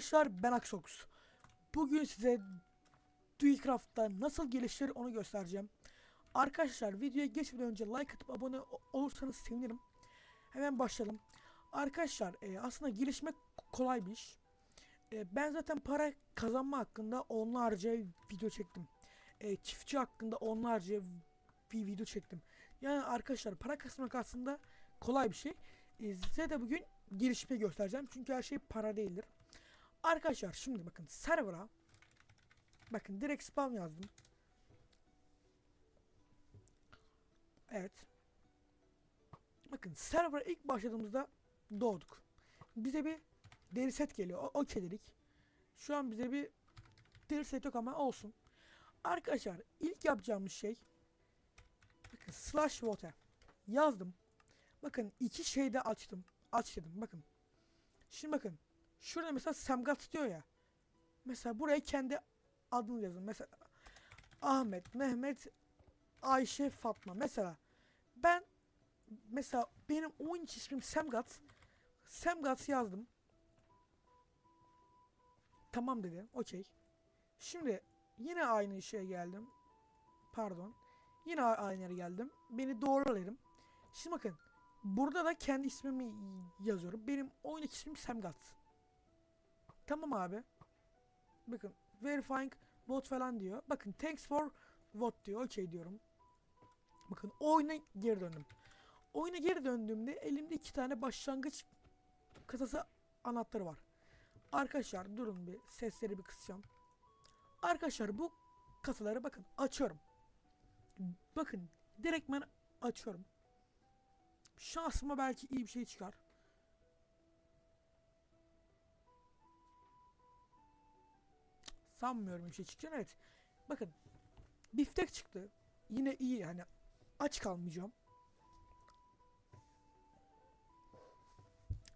Arkadaşlar ben Aksox. Bugün size Duelcraft'ta nasıl gelişir onu göstereceğim. Arkadaşlar videoya geçmeden önce like atıp abone olursanız sevinirim. Hemen başlayalım. Arkadaşlar e, aslında gelişmek kolay bir iş. E, ben zaten para kazanma hakkında onlarca video çektim. E, çiftçi hakkında onlarca bir video çektim. Yani arkadaşlar para kasmak aslında kolay bir şey. E, size de bugün gelişmeyi göstereceğim. Çünkü her şey para değildir. Arkadaşlar şimdi bakın server'a bakın direkt spam yazdım. Evet. Bakın server'a ilk başladığımızda doğduk. Bize bir deri set geliyor. Okey dedik. Şu an bize bir deri set yok ama olsun. Arkadaşlar ilk yapacağımız şey bakın slash water yazdım. Bakın iki şey de açtım. Aç dedim bakın. Şimdi bakın. Şurada mesela Semgat diyor ya. Mesela buraya kendi adını yazın. Mesela Ahmet, Mehmet, Ayşe, Fatma. Mesela ben mesela benim oyun ismim Semgat. Semgat yazdım. Tamam dedi. Okey. Şimdi yine aynı şeye geldim. Pardon. Yine aynı yere geldim. Beni doğrulayalım. Şimdi bakın. Burada da kendi ismimi yazıyorum. Benim oyun ismim Semgat. Tamam abi. Bakın verifying vote falan diyor. Bakın thanks for vote diyor. Okey diyorum. Bakın oyuna geri döndüm. Oyuna geri döndüğümde elimde iki tane başlangıç kasası anahtarı var. Arkadaşlar durun bir sesleri bir kısacağım. Arkadaşlar bu kasaları bakın açıyorum. Bakın direkt ben açıyorum. Şansıma belki iyi bir şey çıkar. Sanmıyorum bir şey çıkacağını evet. Bakın biftek çıktı. Yine iyi yani aç kalmayacağım.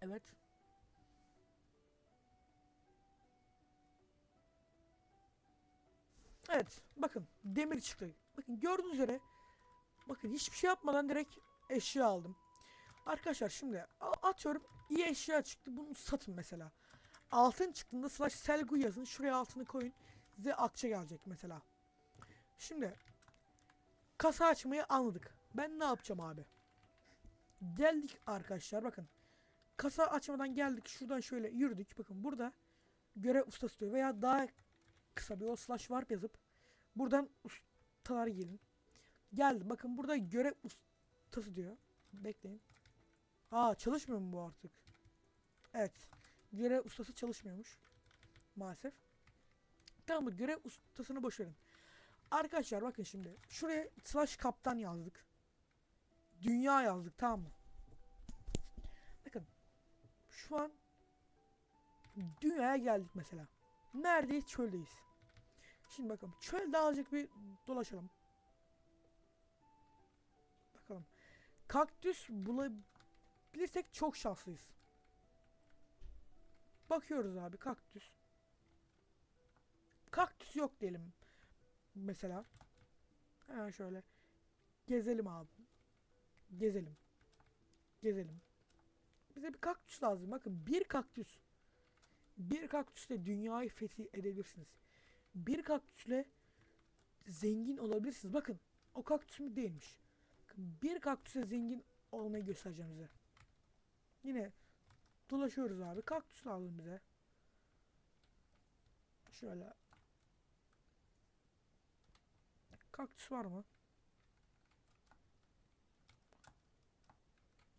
Evet. Evet bakın demir çıktı. Bakın gördüğünüz üzere bakın hiçbir şey yapmadan direkt eşya aldım. Arkadaşlar şimdi atıyorum iyi eşya çıktı bunu satın mesela. Altın çıktığında slash selgu yazın şuraya altını koyun size akçe gelecek mesela. Şimdi kasa açmayı anladık. Ben ne yapacağım abi? Geldik arkadaşlar bakın. Kasa açmadan geldik şuradan şöyle yürüdük. Bakın burada görev ustası diyor veya daha kısa bir o slash var yazıp buradan ustalar gelin. Geldim bakın burada görev ustası diyor. Bekleyin. Aa çalışmıyor mu bu artık? Evet. Görev ustası çalışmıyormuş. Maalesef. Tamam mı? Görev ustasını boş verin. Arkadaşlar bakın şimdi. Şuraya slash kaptan yazdık. Dünya yazdık tamam mı? Bakın. Şu an dünyaya geldik mesela. Neredeyiz? Çöldeyiz. Şimdi bakalım. Çölde azıcık bir dolaşalım. Bakalım. Kaktüs bulabilirsek çok şanslıyız. Bakıyoruz abi kaktüs. Kaktüs yok diyelim. Mesela. Hemen şöyle. Gezelim abi. Gezelim. Gezelim. Bize bir kaktüs lazım. Bakın bir kaktüs. Bir kaktüsle dünyayı fethi edebilirsiniz. Bir kaktüsle zengin olabilirsiniz. Bakın o kaktüs mü değilmiş. Bir kaktüsle zengin olmayı göstereceğim size. Yine dolaşıyoruz abi. Kaktüs lazım bize. Şöyle. Kaktüs var mı?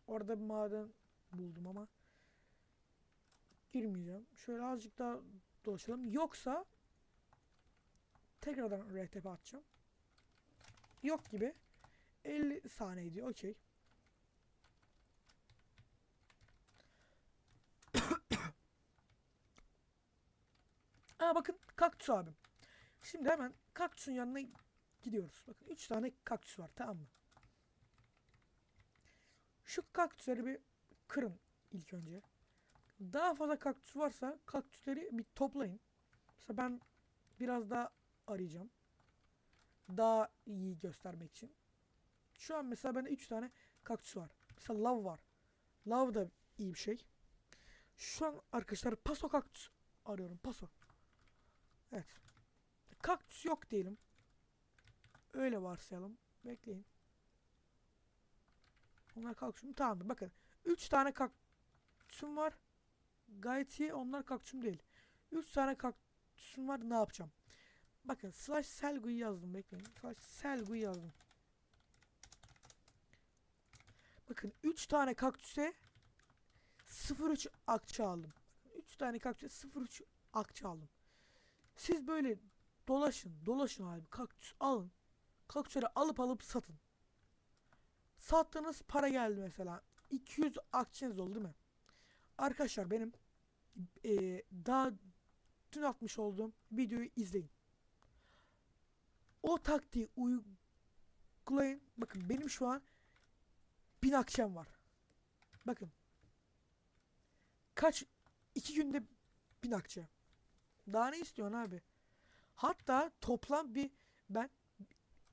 Orada bir maden buldum ama girmeyeceğim. Şöyle azıcık daha dolaşalım. Yoksa tekrardan RTP atacağım. Yok gibi. 50 saniye diyor. Okey. Aa bakın kaktüs abim. Şimdi hemen kaktüsün yanına gidiyoruz. Bakın 3 tane kaktüs var tamam mı? Şu kaktüsleri bir kırın ilk önce. Daha fazla kaktüs varsa kaktüsleri bir toplayın. Mesela ben biraz daha arayacağım. Daha iyi göstermek için. Şu an mesela bende 3 tane kaktüs var. Mesela lav var. Lav da iyi bir şey. Şu an arkadaşlar paso kaktüs arıyorum. Paso. Evet. Kaktüs yok diyelim. Öyle varsayalım. Bekleyin. Onlar kaktüsüm tamamdır. Bakın. 3 tane kaktüsüm var. Gayet iyi. Onlar kaktüsüm değil. 3 tane kaktüsüm var. Ne yapacağım? Bakın slash selgu'yu yazdım. Bekleyin. Slash selgu'yu yazdım. Bakın 3 tane kaktüse 0.3 akçe aldım. 3 tane kaktüse 0.3 akçe aldım. Siz böyle dolaşın, dolaşın abi. Kaktüs alın. Kaktüsleri alıp alıp satın. Sattığınız para geldi mesela. 200 akçeniz oldu değil mi? Arkadaşlar benim eee, daha dün atmış olduğum videoyu izleyin. O taktiği uygulayın. Bakın benim şu an 1000 akçem var. Bakın. Kaç? iki günde 1000 akçe. Daha ne istiyorsun abi? Hatta toplam bir ben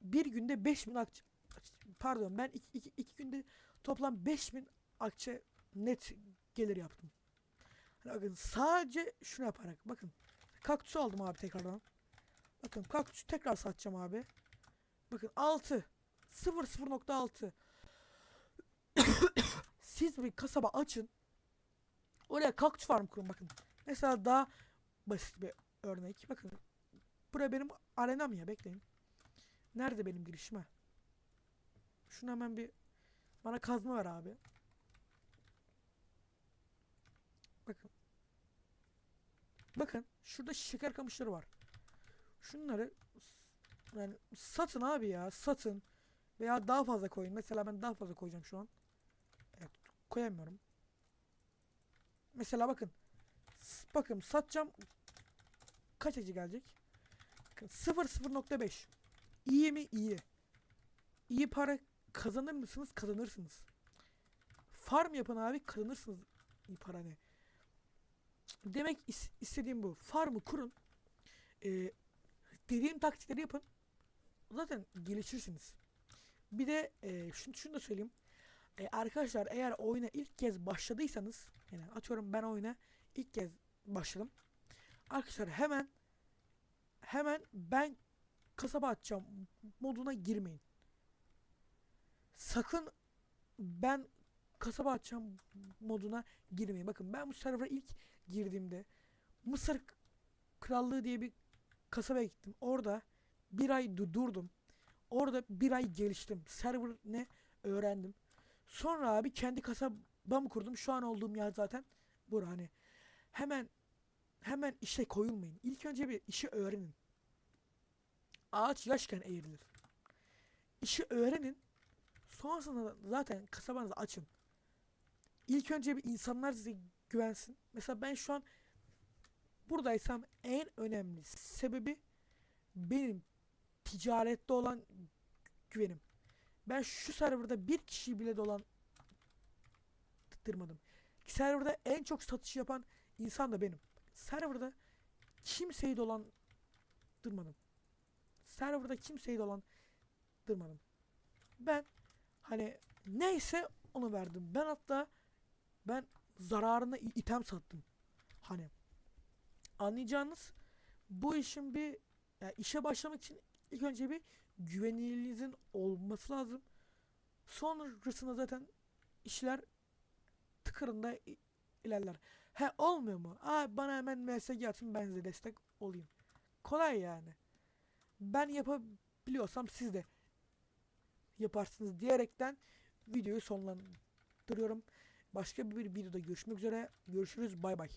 bir günde 5000 akçe pardon ben iki, iki, günde toplam 5000 akçe net gelir yaptım. Hani bakın sadece şunu yaparak bakın kaktüsü aldım abi tekrardan. Bakın kaktüsü tekrar satacağım abi. Bakın 6 0 0.6 Siz bir kasaba açın. Oraya kaktüs farm kurun bakın. Mesela daha basit bir örnek. Bakın. Buraya benim arenam ya bekleyin. Nerede benim girişim ha? Şunu hemen bir bana kazma ver abi. Bakın. Bakın şurada şeker kamışları var. Şunları yani satın abi ya satın. Veya daha fazla koyun. Mesela ben daha fazla koyacağım şu an. Evet koyamıyorum. Mesela bakın. Bakın satacağım. Kaç acı gelecek? Bakın 0 0.5. İyi mi? İyi. İyi para kazanır mısınız? Kazanırsınız. Farm yapın abi kazanırsınız iyi para ne? Demek is- istediğim bu. Farmı kurun. Ee, dediğim taktikleri yapın. Zaten gelişirsiniz. Bir de e, şunu, şunu da söyleyeyim. E, arkadaşlar eğer oyuna ilk kez başladıysanız yani atıyorum ben oyuna ilk kez başladım. Arkadaşlar hemen hemen ben kasaba atacağım moduna girmeyin. Sakın ben kasaba atacağım moduna girmeyin. Bakın ben bu server'a ilk girdiğimde Mısır Krallığı diye bir kasabaya gittim. Orada bir ay du- durdum. Orada bir ay geliştim. Server ne öğrendim. Sonra abi kendi kasabamı kurdum. Şu an olduğum yer zaten bura hani. Hemen hemen işe koyulmayın. İlk önce bir işi öğrenin. Ağaç yaşken eğrilir. İşi öğrenin. Sonrasında zaten kasabanızı açın. İlk önce bir insanlar size güvensin. Mesela ben şu an buradaysam en önemli sebebi benim ticarette olan güvenim. Ben şu serverda bir kişi bile dolandırmadım. Serverda en çok satış yapan insan da benim. Serverda kimseyi dolandırmadım. Serverda kimseyi dolandırmadım. Ben hani neyse onu verdim. Ben hatta ben zararına item sattım. Hani anlayacağınız bu işin bir yani işe başlamak için ilk önce bir güvenilirliğinizin olması lazım. Sonrasında zaten işler tıkırında ilerler. He olmuyor mu? Aa bana hemen MSG atın ben size destek olayım. Kolay yani. Ben yapabiliyorsam siz de yaparsınız diyerekten videoyu sonlandırıyorum. Başka bir videoda görüşmek üzere. Görüşürüz. Bay bay.